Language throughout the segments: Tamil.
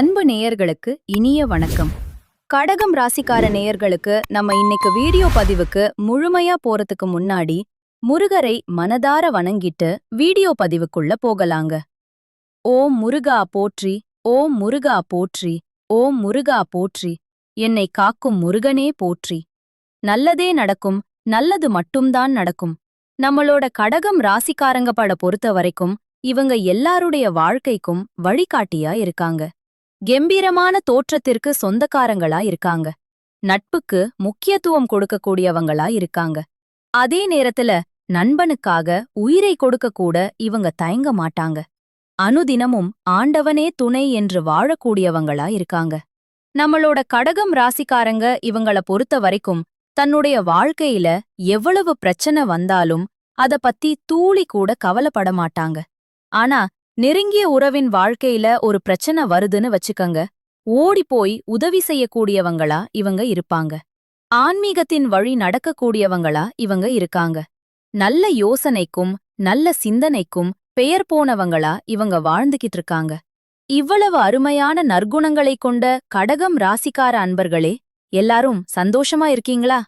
அன்பு நேயர்களுக்கு இனிய வணக்கம். கடகம் ராசிக்கார நேயர்களுக்கு நம்ம இன்னைக்கு வீடியோ பதிவுக்கு முழுமையா போறதுக்கு முன்னாடி முருகரை மனதார வணங்கிட்டு வீடியோ பதிவுக்குள்ள போகலாங்க. ஓம் முருகா போற்றி ஓம் முருகா போற்றி ஓம் முருகா போற்றி என்னை காக்கும் முருகனே போற்றி. நல்லதே நடக்கும் நல்லது மட்டும்தான் நடக்கும். நம்மளோட கடகம் ராசிக்காரங்க பட பொறுத்த வரைக்கும் இவங்க எல்லாருடைய வாழ்க்கைக்கும் வழிகாட்டியா இருக்காங்க. கெம்பீரமான தோற்றத்திற்கு சொந்தக்காரங்களா இருக்காங்க. நட்புக்கு முக்கியத்துவம் கொடுக்கக்கூடியவங்களா இருக்காங்க. அதே நேரத்துல நண்பனுக்காக உயிரை கொடுக்க கூட இவங்க தயங்க மாட்டாங்க. அனுதினமும் ஆண்டவனே துணை என்று வாழக்கூடியவங்களா இருக்காங்க. நம்மளோட கடகம் ராசிக்காரங்க இவங்கள பொறுத்த வரைக்கும் தன்னுடைய வாழ்க்கையில எவ்வளவு பிரச்சனை வந்தாலும் அத பத்தி தூளி கூட கவலைப்பட மாட்டாங்க. ஆனா நெருங்கிய உறவின் வாழ்க்கையில ஒரு பிரச்சனை வருதுன்னு வச்சுக்கங்க. ஓடிப்போய் உதவி செய்யக்கூடியவங்களா இவங்க இருப்பாங்க. ஆன்மீகத்தின் வழி நடக்கக்கூடியவங்களா இவங்க இருக்காங்க. நல்ல யோசனைக்கும் நல்ல சிந்தனைக்கும் பெயர் போனவங்களா இவங்க வாழ்ந்துகிட்டு இருக்காங்க. இவ்வளவு அருமையான நற்குணங்களைக் கொண்ட கடகம் ராசிக்கார அன்பர்களே எல்லாரும் சந்தோஷமா இருக்கீங்களா?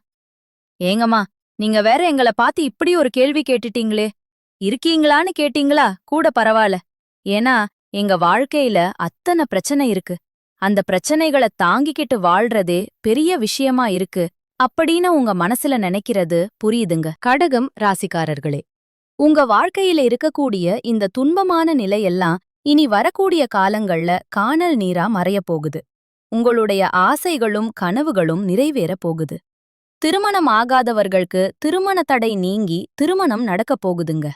ஏங்கம்மா நீங்க வேற எங்கள பார்த்து இப்படி ஒரு கேள்வி கேட்டுட்டீங்களே. இருக்கீங்களான்னு கேட்டீங்களா? கூட பரவாயில்ல. ஏன்னா எங்க வாழ்க்கையில அத்தனை பிரச்சனை இருக்கு. அந்த பிரச்சனைகளை தாங்கிக்கிட்டு வாழ்றதே பெரிய விஷயமா இருக்கு அப்படின்னு உங்க மனசுல நினைக்கிறது புரியுதுங்க. கடகம் ராசிக்காரர்களே உங்க வாழ்க்கையில இருக்கக்கூடிய இந்த துன்பமான நிலையெல்லாம் இனி வரக்கூடிய காலங்கள்ல காணல் நீரா மறையப் போகுது உங்களுடைய ஆசைகளும் கனவுகளும் நிறைவேறப் போகுது. திருமணம் ஆகாதவர்களுக்கு திருமண தடை நீங்கி திருமணம் நடக்கப் போகுதுங்க.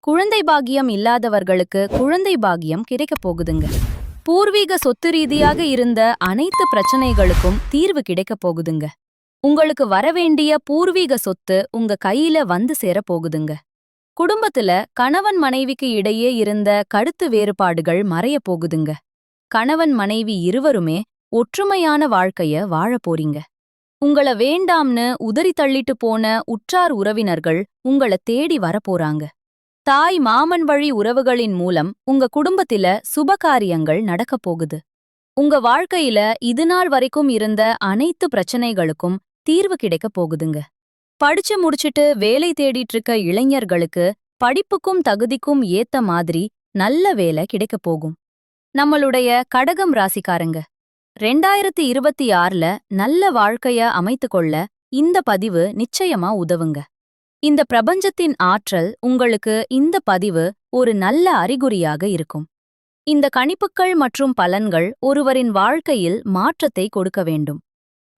குழந்தை பாகியம் இல்லாதவர்களுக்கு குழந்தை பாகியம் கிடைக்கப் போகுதுங்க. பூர்வீக சொத்து ரீதியாக இருந்த அனைத்து பிரச்சனைகளுக்கும் தீர்வு கிடைக்கப் போகுதுங்க. உங்களுக்கு வரவேண்டிய பூர்வீக சொத்து உங்க கையில வந்து சேரப் போகுதுங்க. குடும்பத்துல கணவன் மனைவிக்கு இடையே இருந்த கருத்து வேறுபாடுகள் மறையப் போகுதுங்க. கணவன் மனைவி இருவருமே ஒற்றுமையான வாழ்க்கைய வாழப் போறீங்க. உங்கள வேண்டாம்னு உதறி தள்ளிட்டு போன உற்றார் உறவினர்கள் உங்கள தேடி வரப்போறாங்க தாய் மாமன் வழி உறவுகளின் மூலம் உங்க குடும்பத்தில சுபகாரியங்கள் நடக்கப் போகுது. உங்க வாழ்க்கையில இதுநாள் வரைக்கும் இருந்த அனைத்து பிரச்சனைகளுக்கும் தீர்வு கிடைக்கப் போகுதுங்க. படிச்சு முடிச்சிட்டு வேலை தேடிட்டு இருக்க இளைஞர்களுக்கு படிப்புக்கும் தகுதிக்கும் ஏத்த மாதிரி நல்ல வேலை கிடைக்கப் போகும். நம்மளுடைய கடகம் ராசிக்காரங்க ரெண்டாயிரத்தி இருபத்தி ஆறுல நல்ல வாழ்க்கைய அமைத்துக்கொள்ள இந்த பதிவு நிச்சயமா உதவுங்க. இந்த பிரபஞ்சத்தின் ஆற்றல் உங்களுக்கு இந்த பதிவு ஒரு நல்ல அறிகுறியாக இருக்கும். இந்த கணிப்புகள் மற்றும் பலன்கள் ஒருவரின் வாழ்க்கையில் மாற்றத்தை கொடுக்க வேண்டும்.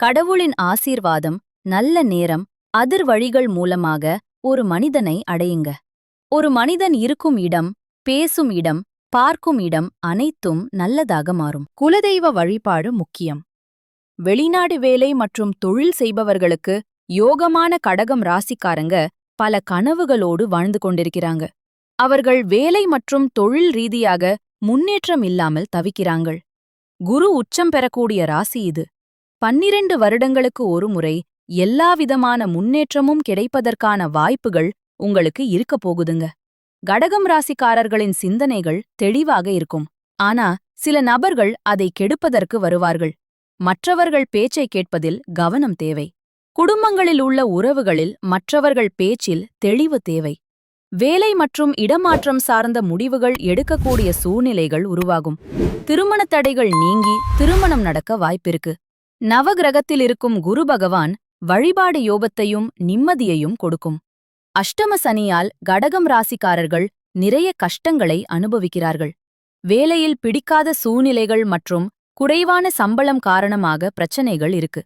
கடவுளின் ஆசீர்வாதம் நல்ல நேரம் அதிர் வழிகள் மூலமாக ஒரு மனிதனை அடையுங்க. ஒரு மனிதன் இருக்கும் இடம் பேசும் இடம் பார்க்கும் இடம் அனைத்தும் நல்லதாக மாறும். குலதெய்வ வழிபாடு முக்கியம். வெளிநாடு வேலை மற்றும் தொழில் செய்பவர்களுக்கு யோகமான கடகம் ராசிக்காரங்க பல கனவுகளோடு வாழ்ந்து கொண்டிருக்கிறாங்க. அவர்கள் வேலை மற்றும் தொழில் ரீதியாக முன்னேற்றம் இல்லாமல் தவிக்கிறாங்கள். குரு உச்சம் பெறக்கூடிய ராசி இது. பன்னிரண்டு வருடங்களுக்கு ஒருமுறை எல்லாவிதமான முன்னேற்றமும் கிடைப்பதற்கான வாய்ப்புகள் உங்களுக்கு இருக்கப் போகுதுங்க. கடகம் ராசிக்காரர்களின் சிந்தனைகள் தெளிவாக இருக்கும். ஆனா சில நபர்கள் அதை கெடுப்பதற்கு வருவார்கள். மற்றவர்கள் பேச்சை கேட்பதில் கவனம் தேவை. குடும்பங்களில் உள்ள உறவுகளில் மற்றவர்கள் பேச்சில் தெளிவு தேவை. வேலை மற்றும் இடமாற்றம் சார்ந்த முடிவுகள் எடுக்கக்கூடிய சூழ்நிலைகள் உருவாகும். திருமணத் தடைகள் நீங்கி திருமணம் நடக்க வாய்ப்பிருக்கு. நவகிரகத்தில் இருக்கும் குரு பகவான் வழிபாடு யோகத்தையும் நிம்மதியையும் கொடுக்கும். அஷ்டம சனியால் கடகம் ராசிக்காரர்கள் நிறைய கஷ்டங்களை அனுபவிக்கிறார்கள். வேலையில் பிடிக்காத சூழ்நிலைகள் மற்றும் குறைவான சம்பளம் காரணமாக பிரச்சனைகள் இருக்கு.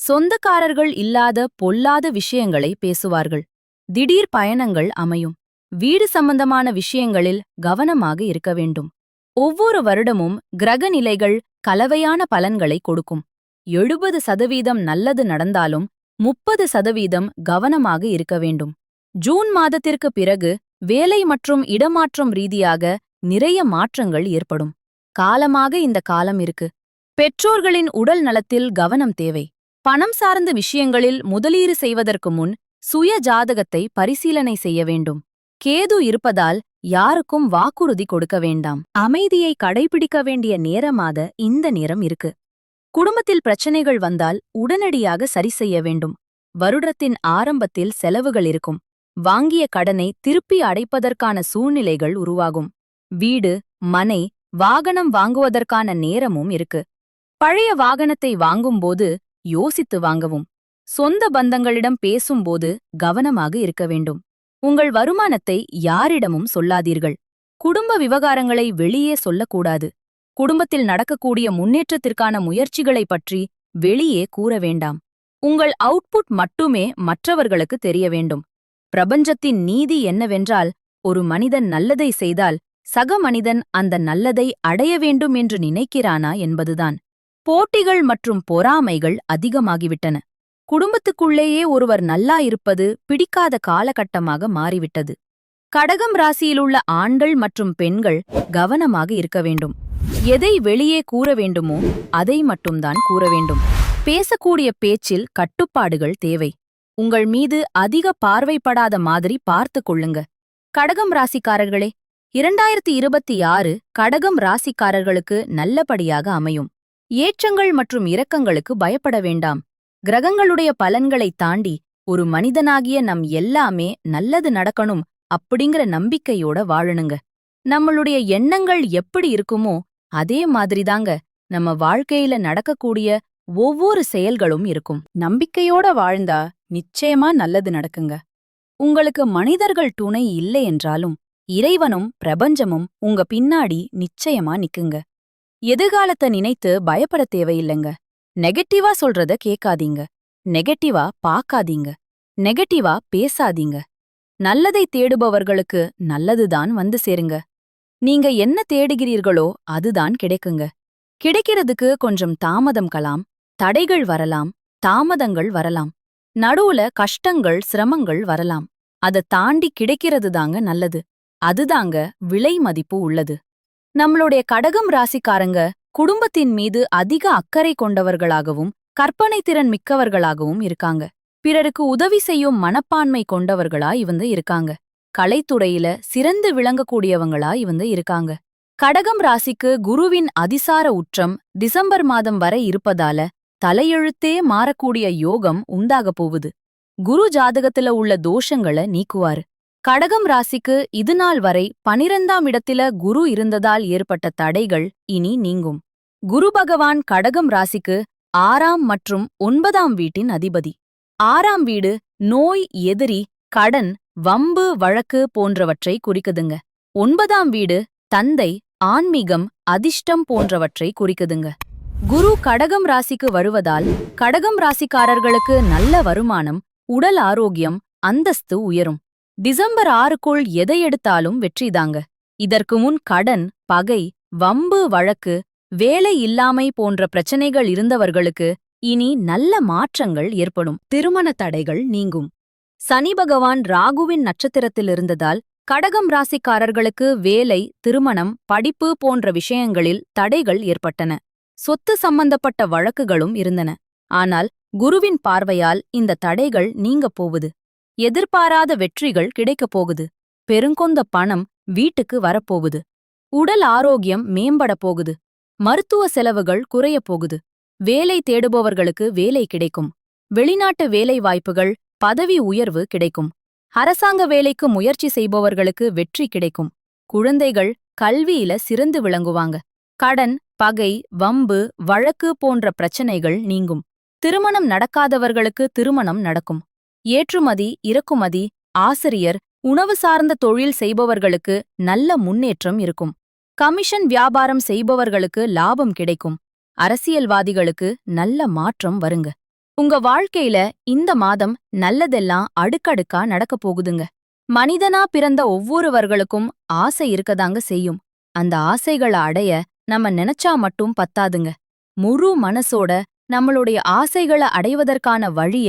சொந்தக்காரர்கள் இல்லாத பொல்லாத விஷயங்களை பேசுவார்கள். திடீர் பயணங்கள் அமையும். வீடு சம்பந்தமான விஷயங்களில் கவனமாக இருக்க வேண்டும். ஒவ்வொரு வருடமும் கிரக நிலைகள் கலவையான பலன்களை கொடுக்கும். எழுபது சதவீதம் நல்லது நடந்தாலும் முப்பது சதவீதம் கவனமாக இருக்க வேண்டும். ஜூன் மாதத்திற்கு பிறகு வேலை மற்றும் இடமாற்றம் ரீதியாக நிறைய மாற்றங்கள் ஏற்படும். காலமாக இந்த காலம் இருக்கு. பெற்றோர்களின் உடல் நலத்தில் கவனம் தேவை. பணம் சார்ந்த விஷயங்களில் முதலீடு செய்வதற்கு முன் சுய ஜாதகத்தை பரிசீலனை செய்ய வேண்டும். கேது இருப்பதால் யாருக்கும் வாக்குறுதி கொடுக்க வேண்டாம். அமைதியை கடைபிடிக்க வேண்டிய நேரமாக இந்த நேரம் இருக்கு. குடும்பத்தில் பிரச்சனைகள் வந்தால் உடனடியாக சரி செய்ய வேண்டும். வருடத்தின் ஆரம்பத்தில் செலவுகள் இருக்கும். வாங்கிய கடனை திருப்பி அடைப்பதற்கான சூழ்நிலைகள் உருவாகும். வீடு மனை வாகனம் வாங்குவதற்கான நேரமும் இருக்கு. பழைய வாகனத்தை வாங்கும்போது யோசித்து வாங்கவும். சொந்த பந்தங்களிடம் பேசும்போது கவனமாக இருக்க வேண்டும். உங்கள் வருமானத்தை யாரிடமும் சொல்லாதீர்கள். குடும்ப விவகாரங்களை வெளியே சொல்லக்கூடாது. குடும்பத்தில் நடக்கக்கூடிய முன்னேற்றத்திற்கான முயற்சிகளைப் பற்றி வெளியே கூற வேண்டாம். உங்கள் அவுட்புட் மட்டுமே மற்றவர்களுக்கு தெரிய வேண்டும். பிரபஞ்சத்தின் நீதி என்னவென்றால் ஒரு மனிதன் நல்லதை செய்தால் சக மனிதன் அந்த நல்லதை அடைய வேண்டும் என்று நினைக்கிறானா என்பதுதான். போட்டிகள் மற்றும் பொறாமைகள் அதிகமாகிவிட்டன. குடும்பத்துக்குள்ளேயே ஒருவர் நல்லா இருப்பது பிடிக்காத காலகட்டமாக மாறிவிட்டது. கடகம் ராசியிலுள்ள ஆண்கள் மற்றும் பெண்கள் கவனமாக இருக்க வேண்டும். எதை வெளியே கூற வேண்டுமோ அதை மட்டும்தான் கூற வேண்டும். பேசக்கூடிய பேச்சில் கட்டுப்பாடுகள் தேவை. உங்கள் மீது அதிக பார்வைப்படாத மாதிரி பார்த்து கொள்ளுங்க. கடகம் ராசிக்காரர்களே இரண்டாயிரத்தி இருபத்தி ஆறு கடகம் ராசிக்காரர்களுக்கு நல்லபடியாக அமையும். ஏற்றங்கள் மற்றும் இரக்கங்களுக்கு பயப்பட வேண்டாம். கிரகங்களுடைய பலன்களை தாண்டி ஒரு மனிதனாகிய நம் எல்லாமே நல்லது நடக்கணும் அப்படிங்கிற நம்பிக்கையோட வாழணுங்க. நம்மளுடைய எண்ணங்கள் எப்படி இருக்குமோ அதே மாதிரிதாங்க நம்ம வாழ்க்கையில நடக்கக்கூடிய ஒவ்வொரு செயல்களும் இருக்கும். நம்பிக்கையோட வாழ்ந்தா நிச்சயமா நல்லது நடக்குங்க. உங்களுக்கு மனிதர்கள் துணை இல்லை என்றாலும் இறைவனும் பிரபஞ்சமும் உங்க பின்னாடி நிச்சயமா நிக்குங்க. எதிர்காலத்தை நினைத்து பயப்பட தேவையில்லைங்க. நெகட்டிவா சொல்றத கேட்காதீங்க. நெகட்டிவா பார்க்காதீங்க. நெகட்டிவா பேசாதீங்க. நல்லதை தேடுபவர்களுக்கு நல்லதுதான் வந்து சேருங்க. நீங்க என்ன தேடுகிறீர்களோ அதுதான் கிடைக்குங்க. கிடைக்கிறதுக்கு கொஞ்சம் தாமதம் கலாம். தடைகள் வரலாம். தாமதங்கள் வரலாம். நடுவுல கஷ்டங்கள் சிரமங்கள் வரலாம். அதை தாண்டி கிடைக்கிறது தாங்க நல்லது. அதுதாங்க விலை மதிப்பு உள்ளது. நம்மளுடைய கடகம் ராசிக்காரங்க குடும்பத்தின் மீது அதிக அக்கறை கொண்டவர்களாகவும் கற்பனை திறன் மிக்கவர்களாகவும் இருக்காங்க. பிறருக்கு உதவி செய்யும் மனப்பான்மை கொண்டவர்களா இவங்க இருக்காங்க. கலைத்துறையில சிறந்து விளங்கக்கூடியவங்களா இவங்க இருக்காங்க. கடகம் ராசிக்கு குருவின் அதிசார உச்சம் டிசம்பர் மாதம் வரை இருப்பதால தலையெழுத்தே மாறக்கூடிய யோகம் உண்டாகப் போகுது. குரு ஜாதகத்துல உள்ள தோஷங்களை நீக்குவாரு. கடகம் ராசிக்கு இதுநாள் வரை பனிரெண்டாம் இடத்தில குரு இருந்ததால் ஏற்பட்ட தடைகள் இனி நீங்கும். குரு பகவான் கடகம் ராசிக்கு ஆறாம் மற்றும் ஒன்பதாம் வீட்டின் அதிபதி. ஆறாம் வீடு நோய் எதிரி கடன் வம்பு வழக்கு போன்றவற்றை குறிக்குதுங்க. ஒன்பதாம் வீடு தந்தை ஆன்மீகம் அதிர்ஷ்டம் போன்றவற்றை குறிக்குதுங்க. குரு கடகம் ராசிக்கு வருவதால் கடகம் ராசிக்காரர்களுக்கு நல்ல வருமானம் உடல் ஆரோக்கியம் அந்தஸ்து உயரும். டிசம்பர் ஆறுக்குள் எதை எடுத்தாலும் வெற்றிதாங்க இதற்கு முன் கடன் பகை வம்பு வழக்கு வேலை இல்லாமை போன்ற பிரச்சனைகள் இருந்தவர்களுக்கு இனி நல்ல மாற்றங்கள் ஏற்படும். திருமண தடைகள் நீங்கும். சனி பகவான் ராகுவின் நட்சத்திரத்தில் இருந்ததால் கடகம் ராசிக்காரர்களுக்கு வேலை திருமணம் படிப்பு போன்ற விஷயங்களில் தடைகள் ஏற்பட்டன. சொத்து சம்பந்தப்பட்ட வழக்குகளும் இருந்தன. ஆனால் குருவின் பார்வையால் இந்த தடைகள் நீங்கப் போவது எதிர்பாராத வெற்றிகள் கிடைக்கப் போகுது. பெருங்கொந்த பணம் வீட்டுக்கு வரப்போகுது. உடல் ஆரோக்கியம் மேம்பட போகுது. மருத்துவ செலவுகள் குறையப் போகுது. வேலை தேடுபவர்களுக்கு வேலை கிடைக்கும். வெளிநாட்டு வேலை வாய்ப்புகள் பதவி உயர்வு கிடைக்கும். அரசாங்க வேலைக்கு முயற்சி செய்பவர்களுக்கு வெற்றி கிடைக்கும். குழந்தைகள் கல்வியில சிறந்து விளங்குவாங்க. கடன் பகை வம்பு வழக்கு போன்ற பிரச்சனைகள் நீங்கும். திருமணம் நடக்காதவர்களுக்கு திருமணம் நடக்கும். ஏற்றுமதி இறக்குமதி ஆசிரியர் உணவு சார்ந்த தொழில் செய்பவர்களுக்கு நல்ல முன்னேற்றம் இருக்கும். கமிஷன் வியாபாரம் செய்பவர்களுக்கு லாபம் கிடைக்கும். அரசியல்வாதிகளுக்கு நல்ல மாற்றம் வருங்க. உங்க வாழ்க்கையில இந்த மாதம் நல்லதெல்லாம் அடுக்கடுக்கா நடக்கப் போகுதுங்க. மனிதனா பிறந்த ஒவ்வொருவர்களுக்கும் ஆசை இருக்கதாங்க செய்யும். அந்த ஆசைகளை அடைய நம்ம நினைச்சா மட்டும் பத்தாதுங்க. முழு மனசோட நம்மளுடைய ஆசைகளை அடைவதற்கான வழிய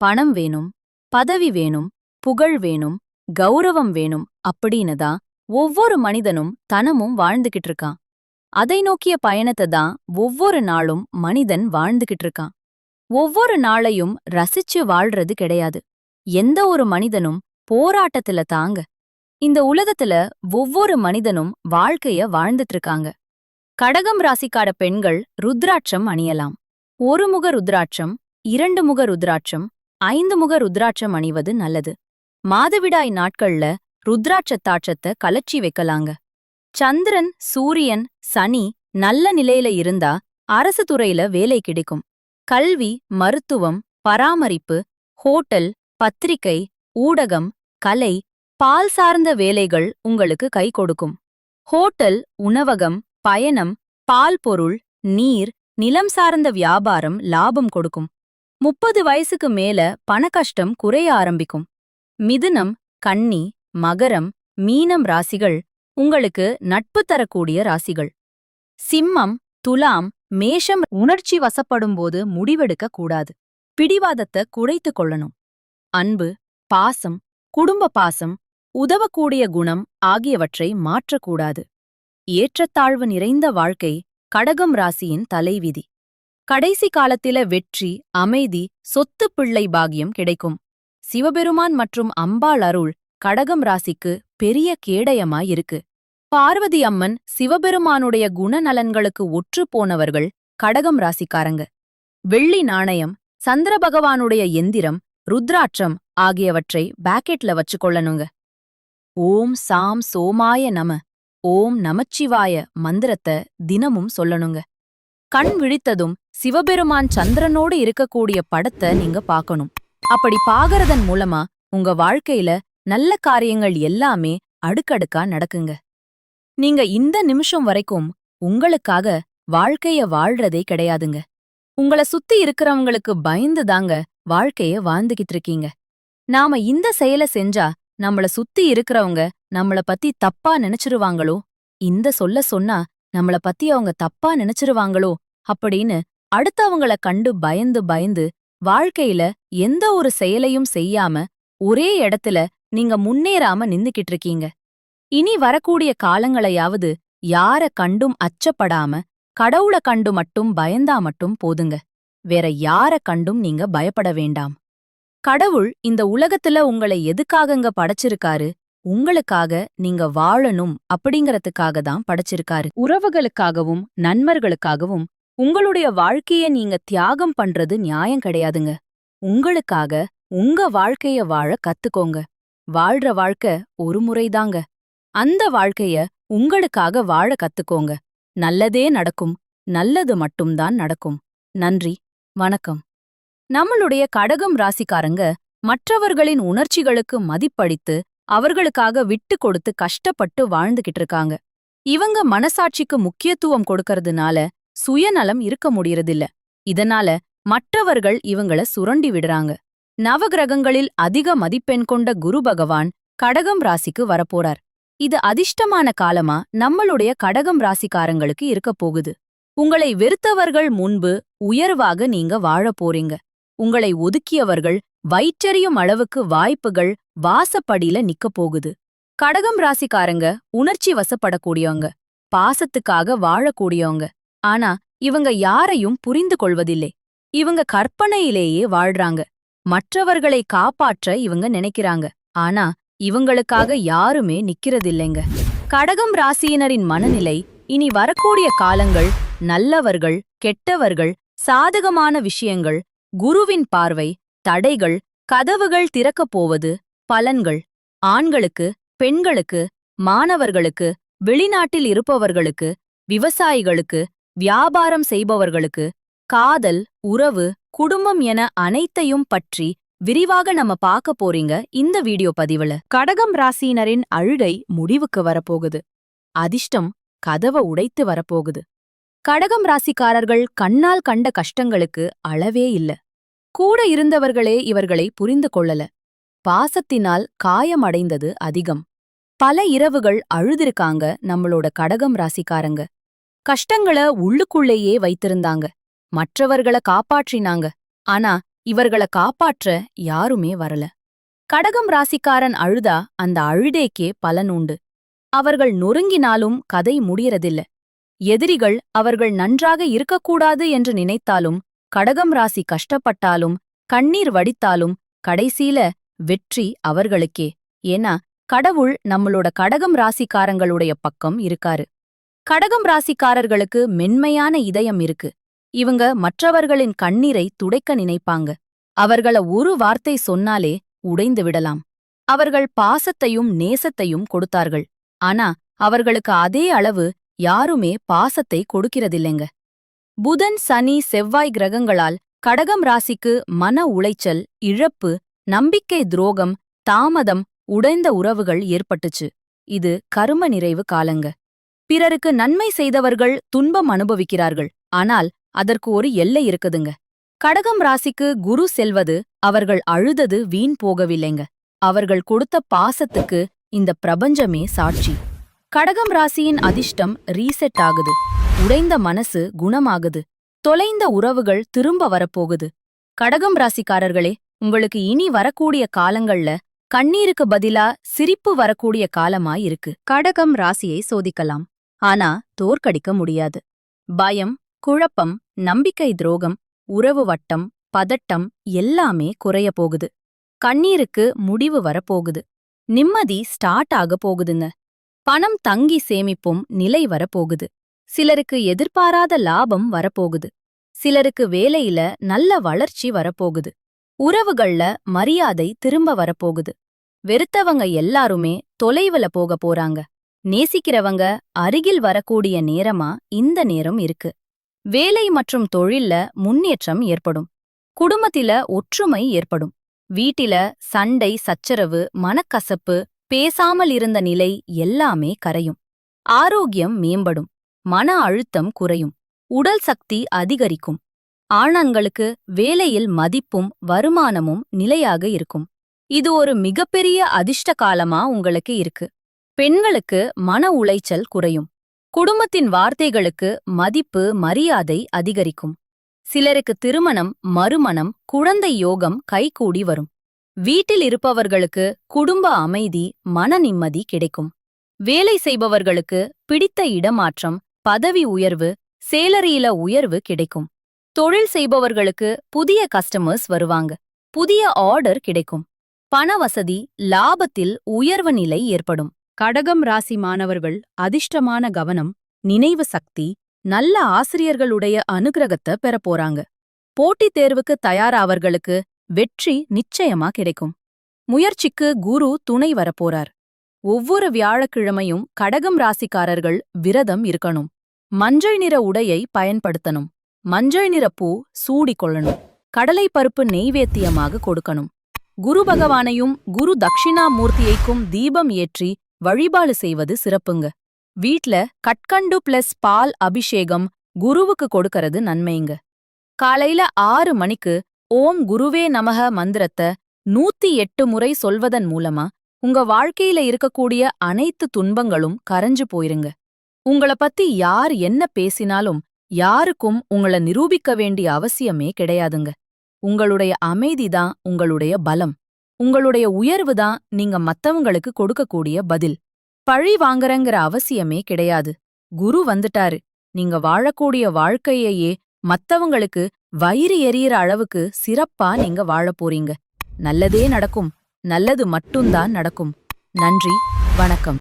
பணம் வேணும் பதவி வேணும் புகழ் வேணும் கௌரவம் வேணும் அப்படின்னு தான் ஒவ்வொரு மனிதனும் தனமும் வாழ்ந்துகிட்டு இருக்கான். அதை நோக்கிய பயணத்தை தான் ஒவ்வொரு நாளும் மனிதன் வாழ்ந்துகிட்டு இருக்கான். ஒவ்வொரு நாளையும் ரசிச்சு வாழ்றது கிடையாது. எந்த ஒரு மனிதனும் போராட்டத்துல தாங்க. இந்த உலகத்துல ஒவ்வொரு மனிதனும் வாழ்க்கைய வாழ்ந்துட்டு இருக்காங்க. கடகம் ராசிக்கார பெண்கள் ருத்ராட்சம் அணியலாம். ஒரு முக ருத்ராட்சம் இரண்டு முக ருத்ராட்சம் ஐந்து முக ருத்ராட்சம் அணிவது நல்லது. மாதவிடாய் நாட்கள்ல ருத்ராட்சத்தாட்சத்தை கலச்சி வைக்கலாங்க. சந்திரன் சூரியன் சனி நல்ல நிலையில இருந்தா அரசு துறையில வேலை கிடைக்கும். கல்வி மருத்துவம் பராமரிப்பு ஹோட்டல் பத்திரிகை ஊடகம் கலை பால் சார்ந்த வேலைகள் உங்களுக்கு கை கொடுக்கும். ஹோட்டல் உணவகம் பயணம் பால் பொருள் நீர் நிலம் சார்ந்த வியாபாரம் லாபம் கொடுக்கும். முப்பது வயசுக்கு மேல பணக்கஷ்டம் குறைய ஆரம்பிக்கும். மிதுனம் கன்னி மகரம் மீனம் ராசிகள் உங்களுக்கு நட்பு தரக்கூடிய ராசிகள். சிம்மம் துலாம் மேஷம் உணர்ச்சி வசப்படும்போது முடிவெடுக்க கூடாது. பிடிவாதத்தை குறைத்துக் கொள்ளணும். அன்பு பாசம் குடும்ப பாசம் உதவக்கூடிய குணம் ஆகியவற்றை மாற்றக்கூடாது. ஏற்றத்தாழ்வு நிறைந்த வாழ்க்கை கடகம் ராசியின் தலைவிதி. கடைசி காலத்தில வெற்றி அமைதி சொத்து பிள்ளை பாகியம் கிடைக்கும். சிவபெருமான் மற்றும் அம்பாள் அருள் கடகம் ராசிக்கு பெரிய கேடயமாயிருக்கு பார்வதி அம்மன் சிவபெருமானுடைய குணநலன்களுக்கு ஒற்று போனவர்கள் கடகம் ராசிக்காரங்க. வெள்ளி நாணயம் சந்திர பகவானுடைய எந்திரம் ருத்ராட்சம் ஆகியவற்றை பாக்கெட்ல வச்சு கொள்ளணுங்க ஓம் சாம் சோமாய நம ஓம் நமச்சிவாய மந்திரத்தை தினமும் சொல்லணுங்க. கண் விழித்ததும் சிவபெருமான் சந்திரனோடு இருக்கக்கூடிய படத்தை நீங்க பார்க்கணும். அப்படி பாகறதன் மூலமா உங்க வாழ்க்கையில நல்ல காரியங்கள் எல்லாமே அடுக்கடுக்கா நடக்குங்க. நீங்க இந்த நிமிஷம் வரைக்கும் உங்களுக்காக வாழ்க்கைய வாழ்றதே கிடையாதுங்க. உங்கள சுத்தி இருக்கிறவங்களுக்கு பயந்து தாங்க வாழ்க்கைய வாழ்ந்துகிட்டு இருக்கீங்க. நாம இந்த செயல செஞ்சா நம்மள சுத்தி இருக்கிறவங்க நம்மள பத்தி தப்பா நினைச்சிருவாங்களோ? இந்த சொல்ல சொன்னா நம்மள பத்தி அவங்க தப்பா நினைச்சிருவாங்களோ? அப்படின்னு அடுத்தவங்கள கண்டு பயந்து பயந்து வாழ்க்கையில எந்த ஒரு செயலையும் செய்யாம ஒரே இடத்துல நீங்க முன்னேறாம நின்னுக்கிட்டு இருக்கீங்க. இனி வரக்கூடிய காலங்களையாவது யார கண்டும் அச்சப்படாம கடவுள கண்டு மட்டும் பயந்தா மட்டும் போதுங்க. வேற யார கண்டும் நீங்க பயப்பட வேண்டாம். கடவுள் இந்த உலகத்துல உங்களை எதுக்காகங்க படைச்சிருக்காரு? உங்களுக்காக நீங்க வாழணும் அப்படிங்கறதுக்காக தான் படைச்சிருக்காரு. உறவுகளுக்காகவும் நண்பர்களுக்காகவும் உங்களுடைய வாழ்க்கைய நீங்க தியாகம் பண்றது நியாயம் கிடையாதுங்க. உங்களுக்காக உங்க வாழ்க்கைய வாழ கத்துக்கோங்க. வாழ்ற வாழ்க்கை ஒரு முறைதாங்க. அந்த வாழ்க்கைய உங்களுக்காக வாழ கத்துக்கோங்க. நல்லதே நடக்கும். நல்லது மட்டும்தான் நடக்கும். நன்றி. வணக்கம். நம்மளுடைய கடகம் ராசிக்காரங்க மற்றவர்களின் உணர்ச்சிகளுக்கு மதிப்பளித்து அவர்களுக்காக விட்டு கொடுத்து கஷ்டப்பட்டு வாழ்ந்துகிட்டு இருக்காங்க. இவங்க மனசாட்சிக்கு முக்கியத்துவம் கொடுக்கறதுனால சுயநலம் இருக்க முடியறதில்ல. இதனால மற்றவர்கள் இவங்கள சுரண்டி விடுறாங்க. நவகிரகங்களில் அதிக மதிப்பெண் கொண்ட குரு பகவான் கடகம் ராசிக்கு வரப்போறார். இது அதிர்ஷ்டமான காலமா? நம்மளுடைய கடகம் ராசிக்காரங்களுக்கு இருக்க போகுது. உங்களை வெறுத்தவர்கள் முன்பு உயர்வாக நீங்க வாழப் போறீங்க. உங்களை ஒதுக்கியவர்கள் வயிற்றறியும் அளவுக்கு வாய்ப்புகள் வாசப்படியில நிக்கப் போகுது. கடகம் ராசிக்காரங்க உணர்ச்சி வசப்படக்கூடியவங்க. பாசத்துக்காக வாழக்கூடியவங்க. ஆனா இவங்க யாரையும் புரிந்து கொள்வதில்லை. இவங்க கற்பனையிலேயே வாழ்றாங்க. மற்றவர்களை காப்பாற்ற இவங்க நினைக்கிறாங்க. ஆனா இவங்களுக்காக யாருமே நிக்கிறதில்லைங்க. கடகம் ராசியினரின் மனநிலை இனி வரக்கூடிய காலங்கள் நல்லவர்கள் கெட்டவர்கள் சாதகமான விஷயங்கள் குருவின் பார்வை தடைகள் கதவுகள் திறக்கப் போவது பலன்கள் ஆண்களுக்கு பெண்களுக்கு மாணவர்களுக்கு வெளிநாட்டில் இருப்பவர்களுக்கு விவசாயிகளுக்கு வியாபாரம் செய்பவர்களுக்கு காதல் உறவு குடும்பம் என அனைத்தையும் பற்றி விரிவாக நம்ம பார்க்க போறீங்க இந்த வீடியோ பதிவுல. கடகம் ராசியினரின் அழுகை முடிவுக்கு வரப்போகுது. அதிர்ஷ்டம் கதவ உடைத்து வரப்போகுது. கடகம் ராசிக்காரர்கள் கண்ணால் கண்ட கஷ்டங்களுக்கு அளவே இல்ல. கூட இருந்தவர்களே இவர்களை புரிந்து கொள்ளல. பாசத்தினால் காயமடைந்தது அதிகம். பல இரவுகள் அழுதிருக்காங்க நம்மளோட கடகம் ராசிக்காரங்க. கஷ்டங்கள உள்ளுக்குள்ளேயே வைத்திருந்தாங்க. மற்றவர்கள காப்பாற்றினாங்க. ஆனா இவர்கள காப்பாற்ற யாருமே வரல. கடகம் ராசிக்காரன் அழுதா அந்த அழுடேக்கே பலனுண்டு அவர்கள் நொறுங்கினாலும் கதை முடியறதில்ல. எதிரிகள் அவர்கள் நன்றாக இருக்கக்கூடாது என்று நினைத்தாலும் கடகம் ராசி கஷ்டப்பட்டாலும் கண்ணீர் வடித்தாலும் கடைசியில வெற்றி அவர்களுக்கே. ஏன்னா கடவுள் நம்மளோட கடகம் ராசிக்காரங்களுடைய பக்கம் இருக்காரு. கடகம் ராசிக்காரர்களுக்கு மென்மையான இதயம் இருக்கு. இவங்க மற்றவர்களின் கண்ணீரை துடைக்க நினைப்பாங்க. அவர்கள ஒரு வார்த்தை சொன்னாலே உடைந்து விடலாம். அவர்கள் பாசத்தையும் நேசத்தையும் கொடுத்தார்கள். ஆனா அவர்களுக்கு அதே அளவு யாருமே பாசத்தை கொடுக்கிறதில்லைங்க. புதன் சனி செவ்வாய் கிரகங்களால் கடகம் ராசிக்கு மன உளைச்சல் இழப்பு நம்பிக்கை துரோகம் தாமதம் உடைந்த உறவுகள் ஏற்பட்டுச்சு. இது கரும நிறைவு காலங்க. பிறருக்கு நன்மை செய்தவர்கள் துன்பம் அனுபவிக்கிறார்கள். ஆனால் அதற்கு ஒரு எல்லை இருக்குதுங்க. கடகம் ராசிக்கு குரு செல்வது அவர்கள் அழுதது வீண் போகவில்லைங்க. அவர்கள் கொடுத்த பாசத்துக்கு இந்த பிரபஞ்சமே சாட்சி. கடகம் ராசியின் அதிர்ஷ்டம் ரீசெட் ஆகுது. உடைந்த மனசு குணமாகுது. தொலைந்த உறவுகள் திரும்ப வரப்போகுது. கடகம் ராசிக்காரர்களே உங்களுக்கு இனி வரக்கூடிய காலங்கள்ல கண்ணீருக்கு பதிலா சிரிப்பு வரக்கூடிய காலமா இருக்கு. கடகம் ராசியை சோதிக்கலாம். ஆனா தோற்கடிக்க முடியாது. பயம் குழப்பம் நம்பிக்கை துரோகம் உறவு வட்டம் பதட்டம் எல்லாமே குறைய போகுது. கண்ணீருக்கு முடிவு வரப்போகுது. நிம்மதி ஸ்டார்ட் ஆக போகுதுங்க. பணம் தங்கி சேமிப்பும் நிலை வரப்போகுது. சிலருக்கு எதிர்பாராத லாபம் வரப்போகுது. சிலருக்கு வேலையில நல்ல வளர்ச்சி வரப்போகுது. உறவுகள்ல மரியாதை திரும்ப வரப்போகுது. வெறுத்தவங்க எல்லாருமே தொலைவுல போக போறாங்க. நேசிக்கிறவங்க அருகில் வரக்கூடிய நேரமா இந்த நேரம் இருக்கு. வேலை மற்றும் தொழில்ல முன்னேற்றம் ஏற்படும். குடும்பத்தில ஒற்றுமை ஏற்படும். வீட்டில சண்டை சச்சரவு மனக்கசப்பு பேசாமல் இருந்த நிலை எல்லாமே கரையும். ஆரோக்கியம் மேம்படும். மன அழுத்தம் குறையும். உடல் சக்தி அதிகரிக்கும். ஆணங்களுக்கு வேலையில் மதிப்பும் வருமானமும் நிலையாக இருக்கும். இது ஒரு மிகப்பெரிய அதிர்ஷ்ட காலமா உங்களுக்கு இருக்கு. பெண்களுக்கு மன உளைச்சல் குறையும். குடும்பத்தின் வார்த்தைகளுக்கு மதிப்பு மரியாதை அதிகரிக்கும். சிலருக்கு திருமணம் மறுமணம் குழந்தை யோகம் கைகூடி வரும். வீட்டில் இருப்பவர்களுக்கு குடும்ப அமைதி மன நிம்மதி கிடைக்கும். வேலை செய்பவர்களுக்கு பிடித்த இடமாற்றம் பதவி உயர்வு சேலரியில உயர்வு கிடைக்கும். தொழில் செய்பவர்களுக்கு புதிய கஸ்டமர்ஸ் வருவாங்க. புதிய ஆர்டர் கிடைக்கும். பண வசதி லாபத்தில் உயர்வு நிலை ஏற்படும். கடகம் ராசி மாணவர்கள் அதிர்ஷ்டமான கவனம் நினைவு சக்தி நல்ல ஆசிரியர்களுடைய அனுகிரகத்தை பெறப்போறாங்க போட்டித் தேர்வுக்கு தயாராவர்களுக்கு வெற்றி நிச்சயமா கிடைக்கும். முயற்சிக்கு குரு துணை வரப்போறார் ஒவ்வொரு வியாழக்கிழமையும் கடகம் ராசிக்காரர்கள் விரதம் இருக்கணும். மஞ்சள் நிற உடையை பயன்படுத்தணும். மஞ்சள் நிற பூ சூடிக் கொள்ளணும். கடலை பருப்பு நெய்வேத்தியமாக கொடுக்கணும். குரு பகவானையும் குரு தட்சிணாமூர்த்தியைக்கும் தீபம் ஏற்றி வழிபாடு செய்வது சிறப்புங்க. வீட்ல கட்கண்டு பிளஸ் பால் அபிஷேகம் குருவுக்கு கொடுக்கறது நன்மைங்க. காலையில ஆறு மணிக்கு ஓம் குருவே நமக மந்திரத்தை நூத்தி எட்டு முறை சொல்வதன் மூலமா உங்க வாழ்க்கையில இருக்கக்கூடிய அனைத்து துன்பங்களும் கரைஞ்சு போயிருங்க. உங்கள பத்தி யார் என்ன பேசினாலும் யாருக்கும் உங்கள நிரூபிக்க வேண்டிய அவசியமே கிடையாதுங்க. உங்களுடைய அமைதிதான் உங்களுடைய பலம். உங்களுடைய உயர்வு தான் நீங்க மத்தவங்களுக்கு கொடுக்கக்கூடிய பதில். பழி வாங்குறங்கிற அவசியமே கிடையாது. குரு வந்துட்டாரு. நீங்க வாழக்கூடிய வாழ்க்கையையே மத்தவங்களுக்கு வயிறு எரியற அளவுக்கு சிறப்பா நீங்க வாழப் போறீங்க. நல்லதே நடக்கும். நல்லது மட்டும்தான் நடக்கும். நன்றி. வணக்கம்.